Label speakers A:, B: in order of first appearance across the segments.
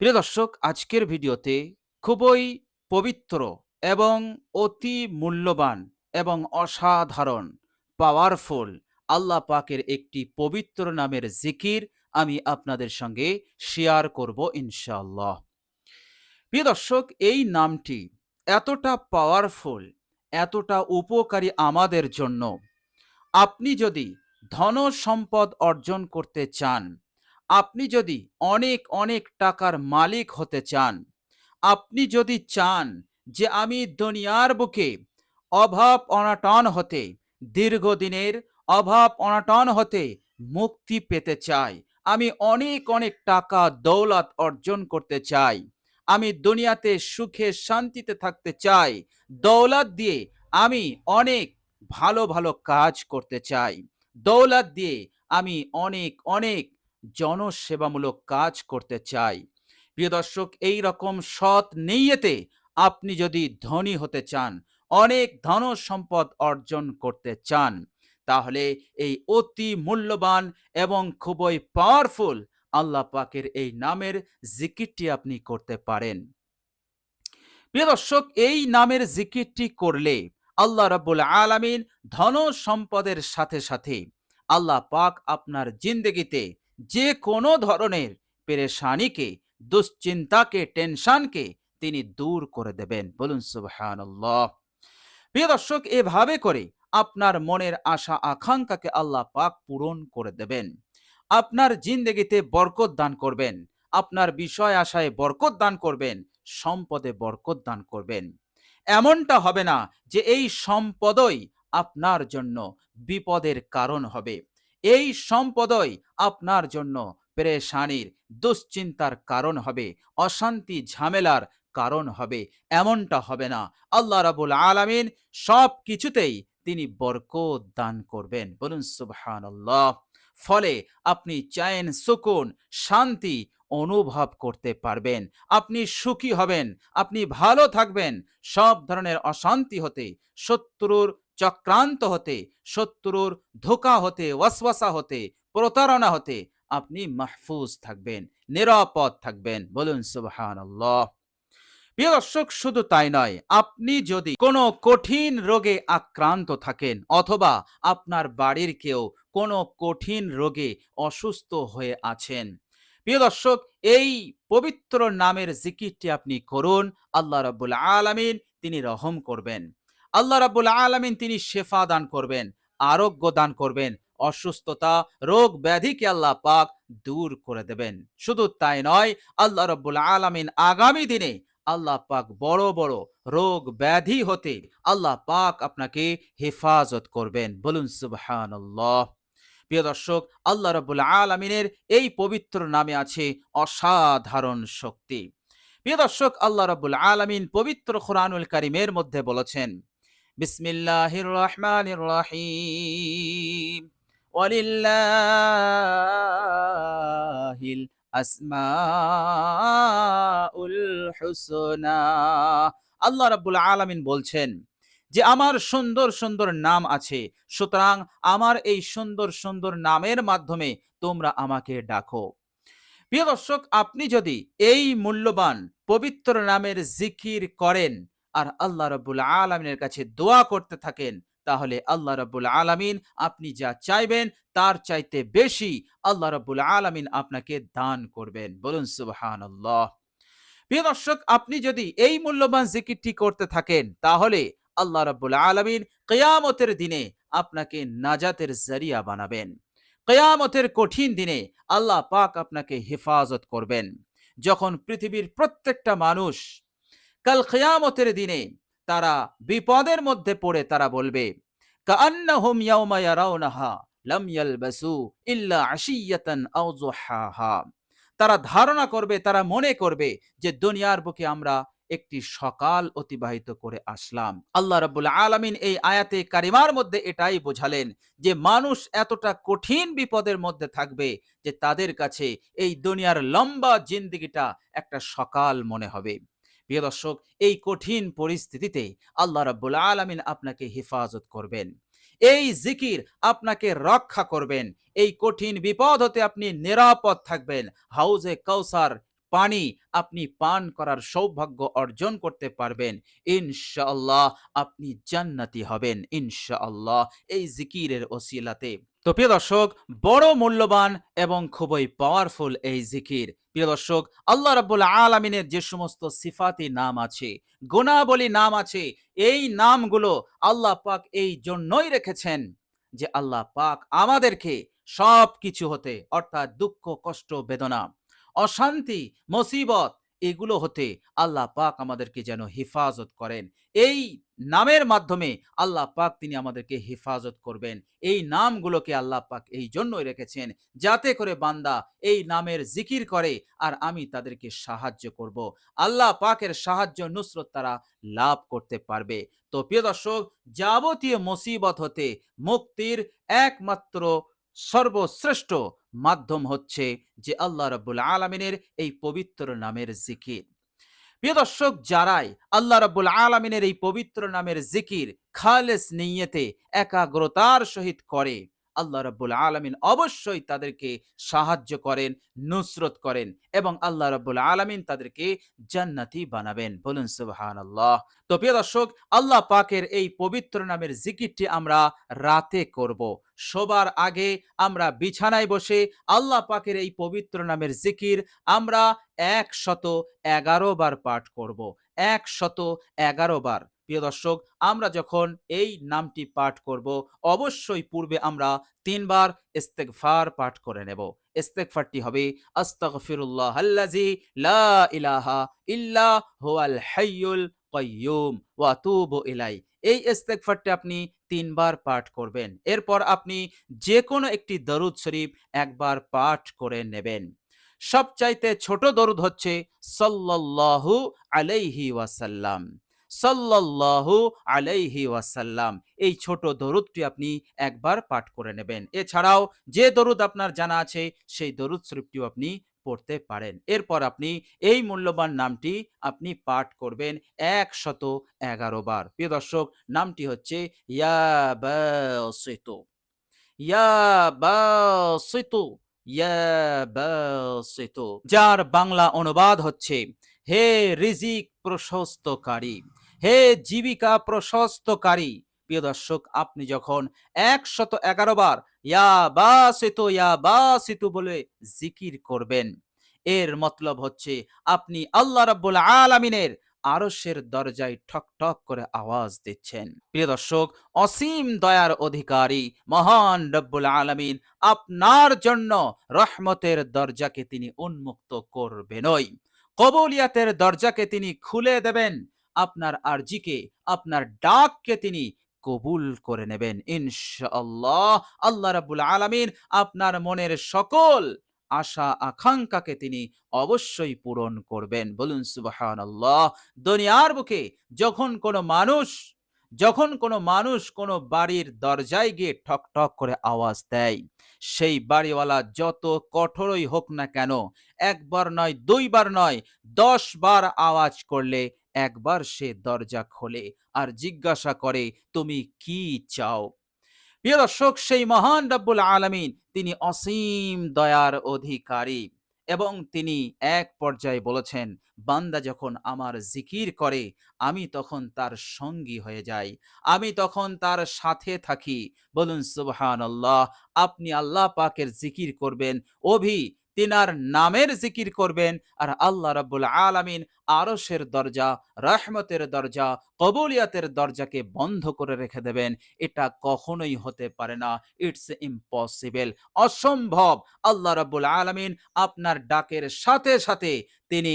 A: প্রিয় দর্শক, আজকের ভিডিওতে খুবই পবিত্র এবং অতি মূল্যবান এবং অসাধারণ পাওয়ারফুল আল্লাহ পাকের একটি পবিত্র নামের জিকির আমি আপনাদের সঙ্গে শেয়ার করব ইনশাআল্লাহ। প্রিয় দর্শক, এই নামটি এতটা পাওয়ারফুল এতটা উপকারী আমাদের জন্য। আপনি যদি ধন সম্পদ অর্জন করতে চান আপনি যদি অনেক অনেক টাকার মালিক হতে চান, আপনি যদি চান যে আমি দুনিয়ার বুকে অভাব অনাটন হতে, দীর্ঘদিনের অভাব অনাটন হতে মুক্তি পেতে চাই, আমি অনেক অনেক টাকা দৌলত অর্জন করতে চাই, আমি দুনিয়াতে সুখে শান্তিতে থাকতে চাই, দৌলত দিয়ে আমি অনেক ভালো ভালো কাজ করতে চাই, দৌলত দিয়ে আমি অনেক অনেক জনসেবামূলক কাজ করতে চাই। প্রিয় দর্শক, এই রকম সৎ নেইয়েতে আপনি যদি ধনী হতে চান, অনেক ধন সম্পদ অর্জন করতে চান, তাহলে এই অতি মূল্যবান এবং খুবই পাওয়ারফুল আল্লাহ পাকের এই নামের জিকিরটি আপনি করতে পারেন। প্রিয় দর্শক, এই নামের জিকিরটি করলে আল্লাহ রাব্বুল আলামিন ধন সম্পদের সাথে সাথে আল্লাহ পাক আপনার জিন্দগিতে যে কোনো ধরনের পেরেশানিকে, দুশ্চিন্তাকে, টেনশনকে তিনি দূর করে দেবেন। বলুন, সুবহানাল্লাহ। প্রিয় দর্শক, এভাবে করে আপনার মনের আশা, আকাঙ্ক্ষাকে আল্লাহ পাক পূরণ করে দেবেন। আপনার জিন্দগিতে বরকত দান করবেন। আপনার বিষয় আশায় বরকত দান করবেন। সম্পদে বরকত দান করবেন। এমনটা হবে না যে এই সম্পদই আপনার জন্য বিপদের কারণ হবে। এই সম্পদই আপনার জন্য পেরেশানির দুশ্চিন্তার কারণ হবে, অশান্তি ঝামেলার কারণ হবে, এমনটা হবে না। আল্লাহ রাবুল আলামিন সব কিছুতেই তিনি বরকত দান করবেন। বলুন, সুবহানাল্লাহ। ফলে আপনি চায়েন সুকুন, শান্তি অনুভব করতে পারবেন। আপনি সুখী হবেন, আপনি ভালো থাকবেন, সব ধরনের অশান্তি হতে শত্রুর চক্রান্ত হতে, শত্রুর ধোকা হতে, ওয়াসওয়াসা হতে, প্রতারণা হতে আপনি মাহফুজ থাকবেন, নিরাপদ থাকবেন। বলুন, সুবহানাল্লাহ। প্রিয় দর্শক, শুধু তাই নয়, আপনি যদি কোনো কঠিন রোগে আক্রান্ত থাকেন অথবা আপনার বাড়ির কেউ কোনো কঠিন রোগে অসুস্থ হয়ে আছেন, প্রিয় দর্শক, এই পবিত্র নামের জিকিরটি আপনি করুন, আল্লাহ রাব্বুল আলামিন তিনি রহম করবেন। আল্লাহ রাব্বুল আলামিন তিনি শেফা দান করবেন, আরোগ্য দান করবেন, অসুস্থতা, রোগ ব্যাধিকে আল্লাহ পাক দূর করে দেবেন। শুধু তাই নয়, আল্লাহ রাব্বুল আলামিন আগামী দিনে আল্লাহ পাক বড় বড় রোগ ব্যাধি হতে আল্লাহ পাক আপনাকে হেফাজত করবেন। বলুন, সুবহানাল্লাহ। প্রিয় দর্শক, আল্লাহ রাব্বুল আলামিনের এই পবিত্র নামে আছে অসাধারণ শক্তি। প্রিয় দর্শক, আল্লাহ রাব্বুল আলামিন পবিত্র কোরআনুল কারিমের মধ্যে বলেছেন বিসমিল্লাহির রহমানির রহিম ওয়ালিল্লাহিল আসমাউল হুসনা আল্লাহ রাব্বুল আলামিন বলছেন যে, আমার সুন্দর সুন্দর নাম আছে, সুতরাং আমার এই সুন্দর সুন্দর নামের মাধ্যমে তোমরা আমাকে ডাকো। প্রিয় দর্শক, আপনি যদি এই মূল্যবান, পবিত্র নামের জিকির করেন আর আল্লাহ রব্বুল আলমিনের কাছে দোয়া করতে থাকেন, তাহলে আল্লাহ রব্বুল আলামিন আপনি যা চাইবেন তার চাইতে বেশি আল্লাহ রব্বুল আলামিন আপনাকে দান করবেন। বলুন সুবহান আল্লাহ প্রিয় দর্শক, আপনি যদি এই মূল্যবান জিকিরটি করতে থাকেন, তাহলে আল্লাহ রব্বুল আলামিন কেয়ামতের দিনে আপনাকে নাজাতের জরিয়া বানাবেন। কেয়ামতের কঠিন দিনে আল্লাহ পাক আপনাকে হেফাজত করবেন। যখন পৃথিবীর প্রত্যেকটা মানুষ কাল কেয়ামতের দিনে তারা বিপদের মধ্যে পড়ে তারা বলবে তারা ধারণা করবে, তারা মনে করবে যে দুনিয়ার বুকে আমরা একটি সকাল অতিবাহিত করে আসলাম। আল্লাহ রাব্বুল আলামিন এই আয়াতে কারিমার মধ্যে এটাই বোঝালেন যে মানুষ এতটা কঠিন বিপদের মধ্যে থাকবে যে তাদের কাছে এই দুনিয়ার লম্বা জিন্দিগিটা একটা সকাল মনে হবে। প্রিয় দর্শক, এই কঠিন পরিস্থিতিতে আল্লাহ রাব্বুল আলমিন আপনাকে হেফাজত করবেন। এই জিকির আপনাকে রক্ষা করবেন। এই কঠিন বিপদ হতে আপনি নিরাপদ থাকবেন। হাউজে কৌসার পানি আপনি পান করার সৌভাগ্য অর্জন করতে পারবেন। ইনশাআল্লাহ আপনি জান্নাতি হবেন, ইনশাআল্লাহ এই জিকিরের ওসিলাতে। তো প্রিয় দর্শক, বড় মূল্যবান এবং খুবই পাওয়ারফুল এই জিকির। প্রিয় দর্শক, আল্লাহ রাব্বুল আলামিনের যে সমস্ত সিফাতি নাম আছে, গুণাবলী নাম আছে, এই নামগুলো আল্লাহ পাক এই জন্যই রেখেছেন যে আল্লাহ পাক আমাদেরকে সব কিছু হতে, অর্থাৎ দুঃখ, কষ্ট, বেদনা অশান্তি, মুসিবত, এগুলো হতে আল্লাহ পাক আমাদেরকে যেন হেফাজত করেন। এই নামের মাধ্যমে আল্লাহ পাক তিনি আমাদেরকে হেফাজত করবেন। এই নামগুলোকে আল্লাহ পাক এই জন্যই রেখেছেন যাতে করে বান্দা এই নামের জিকির করে আর আমি তাদেরকে সাহায্য করব। আল্লাহ পাকের সাহায্য নুসরত তারা লাভ করতে পারবে। তো প্রিয় দর্শক, যাবতীয় মুসিবত হতে মুক্তির একমাত্র সর্বশ্রেষ্ঠ মাধ্যম হচ্ছে যে আল্লাহ রব্বুল আলমিনের এই পবিত্র নামের জিকির। প্রিয় দর্শক, যারাই আল্লাহ রব্বুল আলমিনের এই পবিত্র নামের জিকির খালেস নিয়েতে একাগ্রতার সহিত করে আল্লাহ রাব্বুল আলমিন অবশ্যই তাদেরকে সাহায্য করেন, নুসরত করেন এবং আল্লাহ রাব্বুল আলামিন তাদেরকে জান্নাতি বানাবেন। বলুন, সুবহানাল্লাহ। তো প্রিয় দর্শক, আল্লাহ পাকের এই পবিত্র নামের জিকিরটি আমরা রাতে করব। সবার আগে আমরা বিছানায় বসে আল্লাহ পাকের এই পবিত্র নামের জিকির আমরা একশত এগারো বার পাঠ করব। একশত এগারো বার। প্রিয় দর্শক, আমরা যখন এই নামটি পাঠ করব, অবশ্যই পূর্বে আমরা তিনবার ইস্তেগফার পাঠ করে নেব। ইস্তেগফারটি হবে, আস্তাগফিরুল্লাহ আল্লাজি লা ইলাহা ইল্লা হুয়াল হাইয়ুল কাইয়ুম, ওয়া আতুবু ইলাই এই ইস্তেগফারটি আপনি তিনবার পাঠ করবেন। এরপর আপনি যে কোনো একটি দরুদ শরীফ একবার পাঠ করে নেবেন। সবচাইতে ছোট দরুদ হচ্ছে সাল্লাল্লাহু আলাইহি ওয়াসাল্লাম। সাল্লাল্লাহু আলাইহি ওয়াসাল্লাম। এই ছোট দরুদটি আপনি একবার পাঠ করে নেবেন। এছাড়াও যে দরুদ আপনার জানা আছে, সেই দরুদ শরীফটিও আপনি পড়তে পারেন। এরপর আপনি এই মূল্যবান নামটি আপনি পাঠ করবেন একশত এগারো বার। প্রিয় দর্শক, নামটি হচ্ছে যার বাংলা অনুবাদ হচ্ছে, হে রিজিক প্রশস্তকারী। হে জীবিকা প্রশস্তকারী। প্রিয় দর্শক, আপনি যখন একশত এগারো বার ইয়া বাসিতু ইয়া বাসিতু বলে জিকির করবেন, এর মতলব হচ্ছে আপনি আল্লাহ রাব্বুল আলামিনের আরশের দরজায় ঠক ঠক করে আওয়াজ দিচ্ছেন। প্রিয় দর্শক, অসীম দয়ার অধিকারী, মহান রব্বুল আলামিন আপনার জন্য রহমতের দরজাকে তিনি উন্মুক্ত করবেনই। কবুলিয়াতের দরজাকে তিনি খুলে দেবেন আপনার আরজিকে, আপনার ডাককে তিনি কবুল করে নেবেন। ইনশাআল্লাহ আল্লাহ রাব্বুল আলামিন আপনার মনের সকল আশা, আকাঙ্ক্ষাকে তিনি অবশ্যই পূরণ করবেন। বলুন, সুবহানাল্লাহ। দুনিয়ার বুকে যখন কোনো মানুষ, যখন কোনো মানুষ কোনো বাড়ির দরজায় গিয়ে ঠক ঠক করে আওয়াজ দেয়, সেই বাড়িওয়ালা যত কঠোরই হোক না কেন, একবার নয়, দুইবার নয়, দশ বার আওয়াজ করলে একবার সে দরজা খোলে আর জিজ্ঞাসা করে, তুমি কি চাও? প্রিয় দর্শক, সেই মহান রব্বুল আলামিন তিনি অসীম দয়ার অধিকারী এবং তিনি এক পর্যায়ে বলেছেন, বান্দা যখন আমার জিকির করে, আমি তখন তার সঙ্গী হয়ে যাই। আমি তখন তার সাথে থাকি। বলুন সুবহান আল্লাহ আপনি আল্লাহ পাকের জিকির করবেন। অভি তিনার নামের জিকির করবেন। আর আল্লাহ রাব্বুল আলামিন আরসের দরজা, রহমতের দরজা, কবুলিয়াতের দরজাকে বন্ধ করে রেখে দেবেন। এটা কখনোই হতে পারে না। ইটস ইম্পসিবল অসম্ভব। আল্লাহ রাব্বুল আলামিন আপনার ডাকের সাথে সাথে তিনি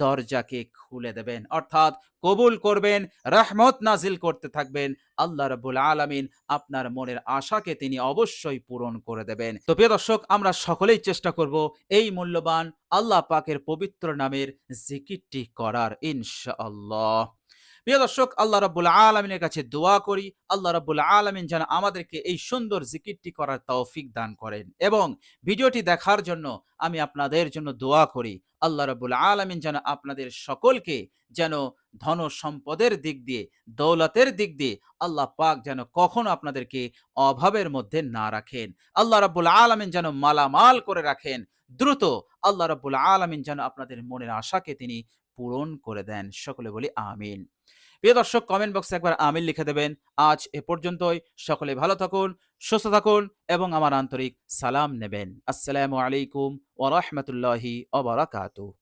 A: দরজাকে খুলে দেবেন। অর্থাৎ কবুল করবেন, রহমত নাজিল করতে থাকবেন। আল্লাহ রবুল আলমিন আপনার মনের আশাকে তিনি অবশ্যই পূরণ করে দেবেন। তো প্রিয় দর্শক, আমরা সকলেই চেষ্টা করব এই মূল্যবান আল্লাহ পাকের পবিত্র নামের জিকিরটি করার, ইনশাআল্লাহ। প্রিয় দর্শক, আল্লাহ রাব্বুল আলামিনের কাছে দোয়া করি, আল্লাহ রাব্বুল আলামিন যেন আমাদেরকে এই সুন্দর জিকিরটি করার তৌফিক দান করেন এবং ভিডিওটি দেখার জন্য আমি আপনাদের জন্য দোয়া করি। আল্লাহ রাব্বুল আলামিন যেন আপনাদের সকলকে যেন ধন সম্পদের দিক দিয়ে, দৌলতের দিক দিয়ে আল্লাহ পাক যেন কখনো আপনাদেরকে অভাবের মধ্যে না রাখেন। আল্লাহ রাব্বুল আলামিন যেন মালামাল করে রাখেন। দ্রুত আল্লাহ রাব্বুল আলামিন যেন আপনাদের মনের আশাকে তিনি পূরণ করে দেন। সকলে বলি আমিন। প্রিয় দর্শক কমেন্ট বক্সে একবার আমিল লিখে দেবেন। আজ এ পর্যন্তই। সকলে ভালো থাকুন, সুস্থ থাকুন এবং আমার আন্তরিক সালাম নেবেন। আসসালামু আলাইকুম ওয়া রাহমাতুল্লাহি ওয়া বারাকাতুহু।